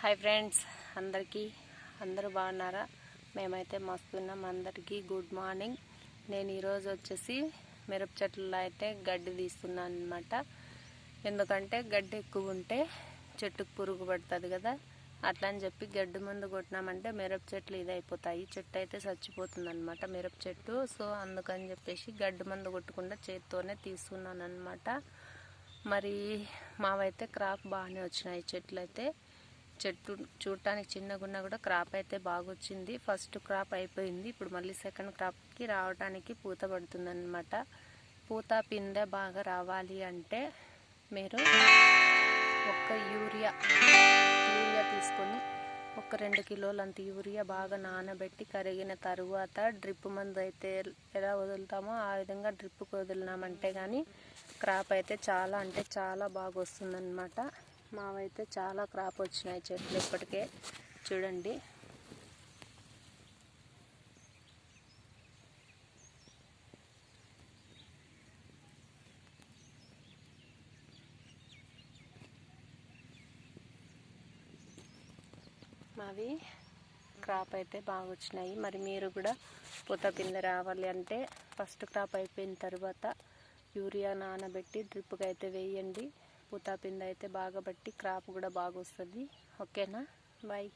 Hi friends అందరికీ అందరూ బాగున్నారా? మేమైతే మస్తున్నాం అందరికీ గుడ్ మార్నింగ్ నేను ఈరోజు వచ్చేసి మిరప చెట్లలో అయితే గడ్డి తీస్తున్నాను అనమాట ఎందుకంటే గడ్డి ఎక్కువ ఉంటే చెట్టుకు పురుగు పడుతుంది కదా. అట్లా అని చెప్పి గడ్డి మందు కొట్టినామంటే మిరప చెట్లు ఇది అయిపోతాయి చెట్టు అయితే చచ్చిపోతుంది అనమాట మిరప చెట్టు. సో అందుకని చెప్పేసి గడ్డి మందు కొట్టకుండా చేతితోనే తీస్తున్నాను అనమాట మరి మావైతే క్రాప్ బాగానే వచ్చినాయి చెట్లు అయితే చెట్టు చూడటానికి చిన్నగున్నా కూడా క్రాప్ అయితే బాగా వచ్చింది ఫస్ట్ క్రాప్ అయిపోయింది. ఇప్పుడు మళ్ళీ సెకండ్ క్రాప్కి రావడానికి పూత పడుతుందన్నమాట. పూత పిందె బాగా రావాలి అంటే మీరు ఒక్క యూరియా యూరియా తీసుకొని ఒక రెండు కిలోలంత యూరియా బాగా నానబెట్టి కరిగిన తరువాత డ్రిప్ మందు అయితే ఎలా వదులుతామో ఆ విధంగా డ్రిప్కి వదిలినామంటే కానీ క్రాప్ అయితే చాలా అంటే చాలా బాగా వస్తుందన్నమాట మావైతే చాలా క్రాప్ వచ్చినాయి చెట్లు ఇప్పటికే. చూడండి. మావి క్రాప్ అయితే బాగా వచ్చినాయి. మరి మీరు కూడా పూత కింద రావాలి అంటే ఫస్ట్ క్రాప్ అయిపోయిన తర్వాత యూరియా నానబెట్టి డ్రిప్గా అయితే వేయండి. పూతా పిందె అయితే బాగా బట్టి క్రాప్ కూడా బాగా వస్తుంది ఓకేనా? బాయ్